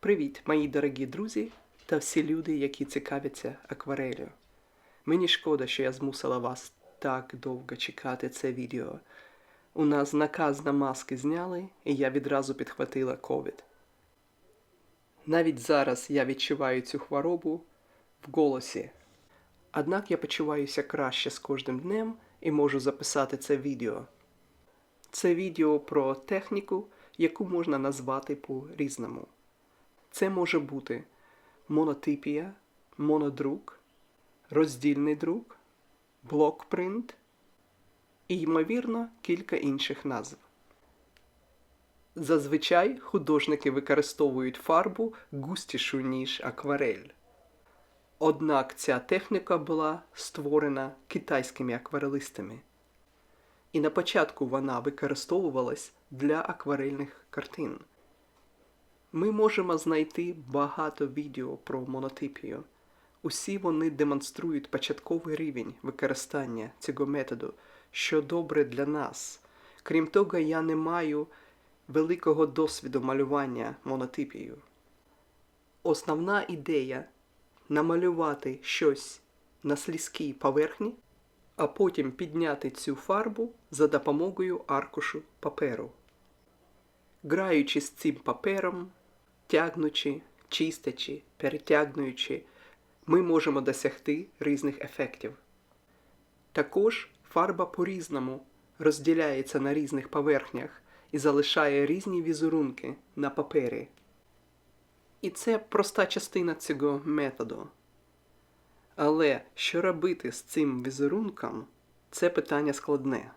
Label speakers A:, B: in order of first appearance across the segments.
A: Привіт, мої дорогі друзі та всі люди, які цікавляться акварелью. Мені шкода, що я змусила вас так довго чекати це відео. У нас наказ на маски зняли, і я відразу підхватила ковід. Навіть зараз я відчуваю цю хворобу в голосі. Однак я почуваюся краще з кожним днем і можу записати це відео. Це відео про техніку, яку можна назвати по-різному. Це може бути монотипія, монодрук, роздільний друк, блокпринт і, ймовірно, кілька інших назв. Зазвичай художники використовують фарбу густішу, ніж акварель. Однак ця техніка була створена китайськими акварелистами. І на початку вона використовувалась для акварельних картин. Ми можемо знайти багато відео про монотипію. Усі вони демонструють початковий рівень використання цього методу, що добре для нас. Крім того, я не маю великого досвіду малювання монотипією. Основна ідея намалювати щось на слизькій поверхні, а потім підняти цю фарбу за допомогою аркушу паперу. Граючи з цим папером, тягнучи, чистячи, перетягнуючи, ми можемо досягти різних ефектів. Також фарба по-різному розділяється на різних поверхнях і залишає різні візерунки на папері. І це проста частина цього методу. Але що робити з цим візерунком, це питання складне.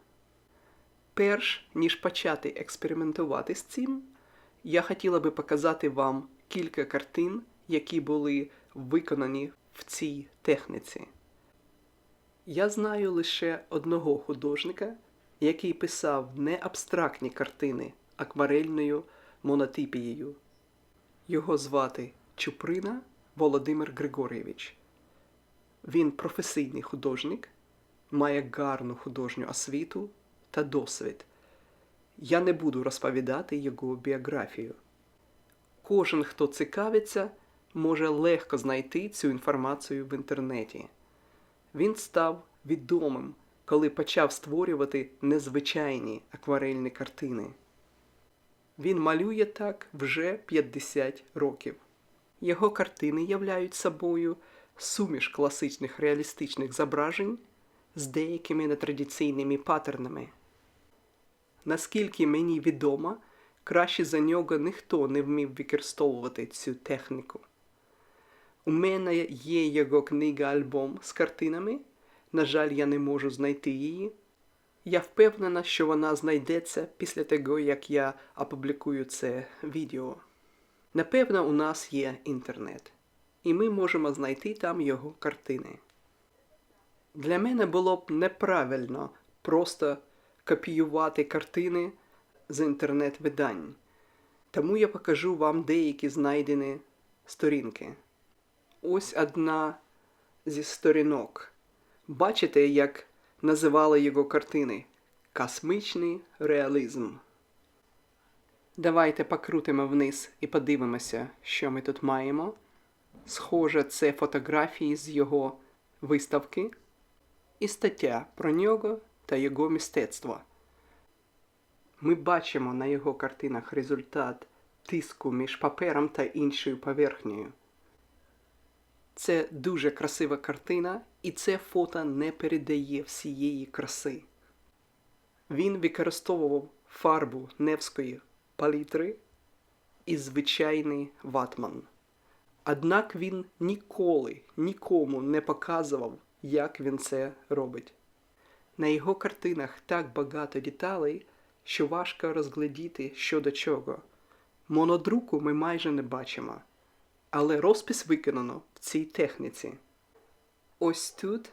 A: Перш ніж почати експериментувати з цим, я хотіла би показати вам кілька картин, які були виконані в цій техніці. Я знаю лише одного художника, який писав не абстрактні картини акварельною монотипією. Його звати Чуприна Володимир Григорійович. Він професійний художник, має гарну художню освіту та досвід. Я не буду розповідати його біографію. Кожен, хто цікавиться, може легко знайти цю інформацію в інтернеті. Він став відомим, коли почав створювати незвичайні акварельні картини. Він малює так вже 50 років. Його картини являють собою суміш класичних реалістичних зображень з деякими нетрадиційними паттернами. Наскільки мені відомо, краще за нього ніхто не вмів використовувати цю техніку. У мене є його книга-альбом з картинами. На жаль, я не можу знайти її. Я впевнена, що вона знайдеться після того, як я опублікую це відео. Напевно, у нас є інтернет, і ми можемо знайти там його картини. Для мене було б неправильно просто копіювати картини з інтернет-видань, тому я покажу вам деякі знайдені сторінки. Ось одна зі сторінок. Бачите, як називали його картини Космічний реалізм. Давайте покрутимо вниз і подивимося, що ми тут маємо. Схоже, це фотографії з його виставки і стаття про нього та його мистецтво. Ми бачимо на його картинах результат тиску між папером та іншою поверхнею. Це дуже красива картина, і це фото не передає всієї краси. Він використовував фарбу Невської палітри і звичайний ватман. Однак він ніколи нікому не показував, як він це робить. На його картинах так багато деталей, що важко розглядіти що до чого. Монодруку ми майже не бачимо, але розпис виконано в цій техніці. Ось тут,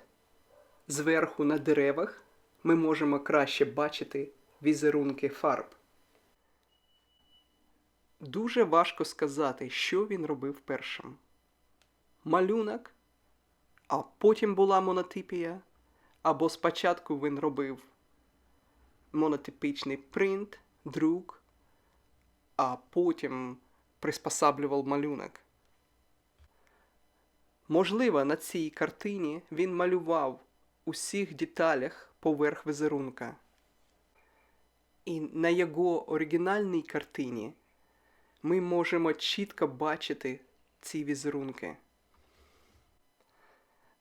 A: зверху на деревах, ми можемо краще бачити візерунки фарб. Дуже важко сказати, що він робив першим. Малюнок, а потім була монотипія, або спочатку він робив монотипічний принт, друк, а потім приспосаблював малюнок. Можливо, на цій картині він малював усіх деталях поверх візерунка. І на його оригінальній картині ми можемо чітко бачити ці візерунки.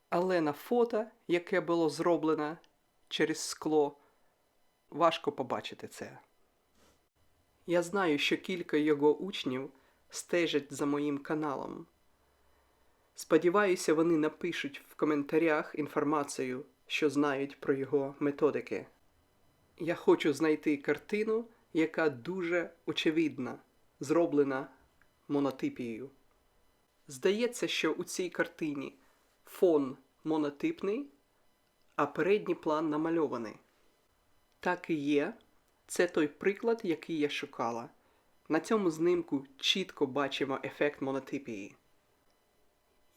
A: Але на фото, яке було зроблено через скло, важко побачити це. Я знаю, що кілька його учнів стежать за моїм каналом. Сподіваюся, вони напишуть в коментарях інформацію, що знають про його методики. Я хочу знайти картину, яка дуже очевидна, зроблена монотипією. Здається, що у цій картині фон монотипний, а передній план намальований. Так і є. Це той приклад, який я шукала. На цьому знімку чітко бачимо ефект монотипії.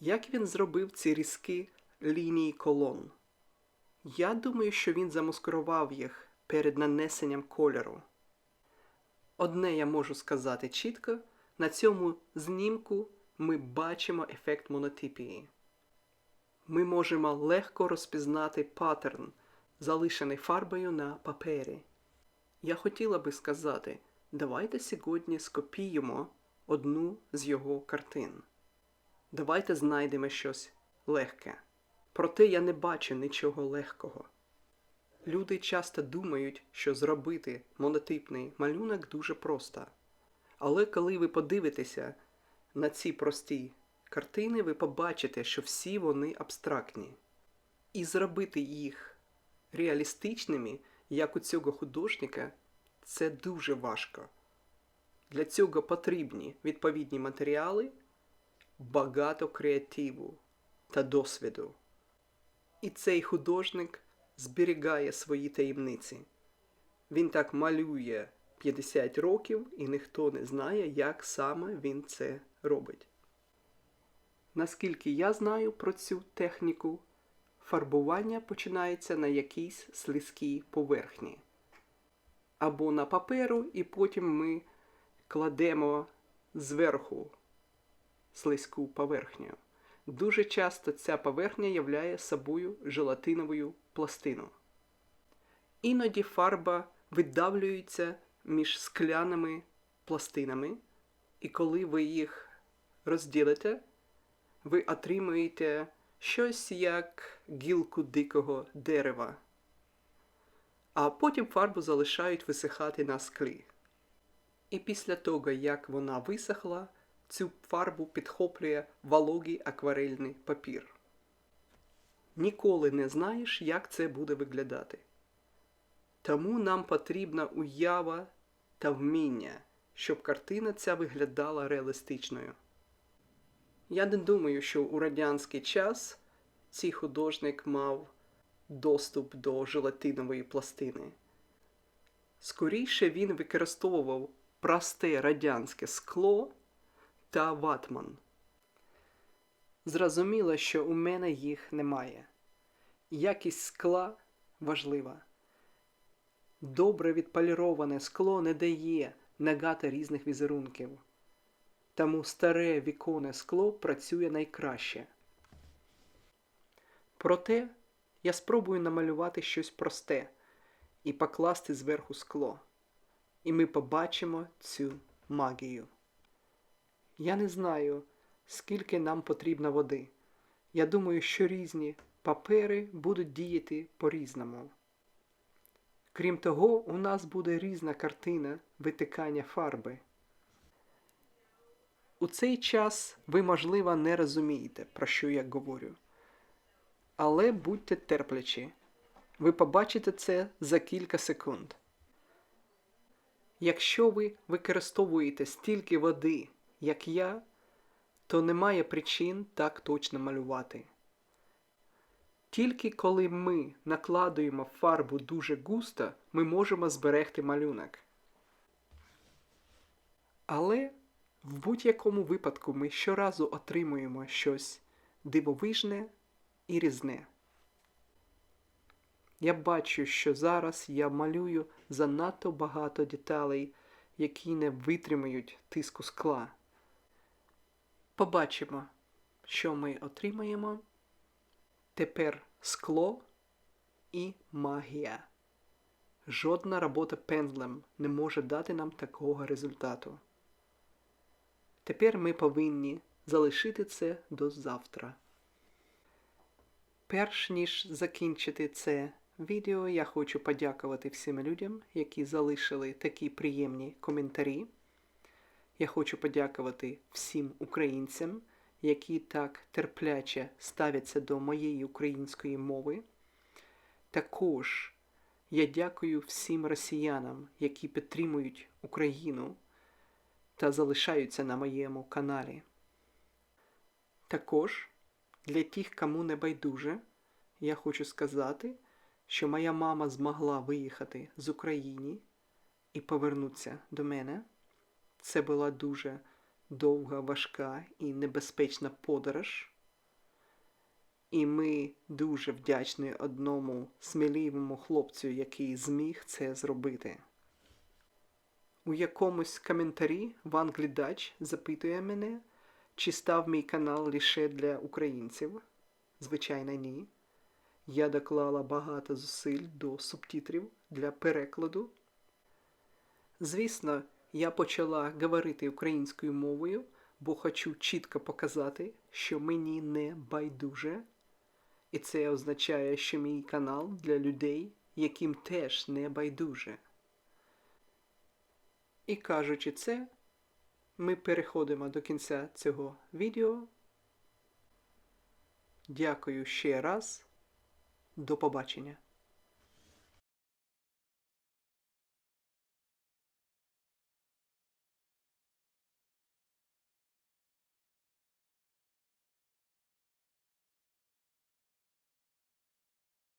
A: Як він зробив ці різкі лінії колон? Я думаю, що він замаскував їх перед нанесенням кольору. Одне я можу сказати чітко: на цьому знімку ми бачимо ефект монотипії. Ми можемо легко розпізнати паттерн, залишений фарбою на папері. Я хотіла би сказати, давайте сьогодні скопіємо одну з його картин. Давайте знайдемо щось легке. Проте я не бачу нічого легкого. Люди часто думають, що зробити монотипний малюнок дуже просто. Але коли ви подивитеся на ці прості картини, ви побачите, що всі вони абстрактні. І зробити їх реалістичними, як у цього художника, це дуже важко. Для цього потрібні відповідні матеріали, багато креативу та досвіду. І цей художник зберігає свої таємниці. Він так малює 50 років, і ніхто не знає, як саме він це робить. Наскільки я знаю про цю техніку, фарбування починається на якійсь слизькій поверхні. Або на паперу, і потім ми кладемо зверху слизьку поверхню. Дуже часто ця поверхня являє собою желатинову пластину. Іноді фарба видавлюється між скляними пластинами, і коли ви їх розділите, ви отримуєте щось як гілку дикого дерева. А потім фарбу залишають висихати на склі. І після того, як вона висохла, цю фарбу підхоплює вологий акварельний папір. Ніколи не знаєш, як це буде виглядати. Тому нам потрібна уява та вміння, щоб картина ця виглядала реалістичною. Я не думаю, що у радянський час цей художник мав доступ до желатинової пластини. Скоріше він використовував просте радянське скло та ватман. Зрозуміло, що у мене їх немає. Якість скла важлива. Добре відполіроване скло не дає нагато різних візерунків. Тому старе віконне скло працює найкраще. Проте я спробую намалювати щось просте і покласти зверху скло. І ми побачимо цю магію. Я не знаю, скільки нам потрібно води. Я думаю, що різні папери будуть діяти по-різному. Крім того, у нас буде різна картина витикання фарби. У цей час ви, можливо, не розумієте, про що я говорю. Але будьте терплячі. Ви побачите це за кілька секунд. Якщо ви використовуєте стільки води, як я, то немає причин так точно малювати. Тільки коли ми накладуємо фарбу дуже густо, ми можемо зберегти малюнок. Але в будь-якому випадку ми щоразу отримуємо щось дивовижне і різне. Я бачу, що зараз я малюю занадто багато деталей, які не витримають тиску скла. Побачимо, що ми отримаємо. Тепер скло і магія. Жодна робота пензлем не може дати нам такого результату. Тепер ми повинні залишити це до завтра. Перш ніж закінчити це відео, я хочу подякувати всім людям, які залишили такі приємні коментарі. Я хочу подякувати всім українцям, які так терпляче ставляться до моєї української мови. Також я дякую всім росіянам, які підтримують Україну та залишаються на моєму каналі. Також для тих, кому не байдуже, я хочу сказати, що моя мама змогла виїхати з України і повернутися до мене. Це була дуже довга, важка і небезпечна подорож. І ми дуже вдячні одному сміливому хлопцю, який зміг це зробити. У якомусь коментарі Ван Глядач запитує мене, чи став мій канал лише для українців. Звичайно, ні. Я доклала багато зусиль до субтитрів для перекладу. Звісно, я почала говорити українською мовою, бо хочу чітко показати, що мені не байдуже. І це означає, що мій канал для людей, яким теж не байдуже. І кажучи це, ми переходимо до кінця цього відео. Дякую ще раз. До побачення.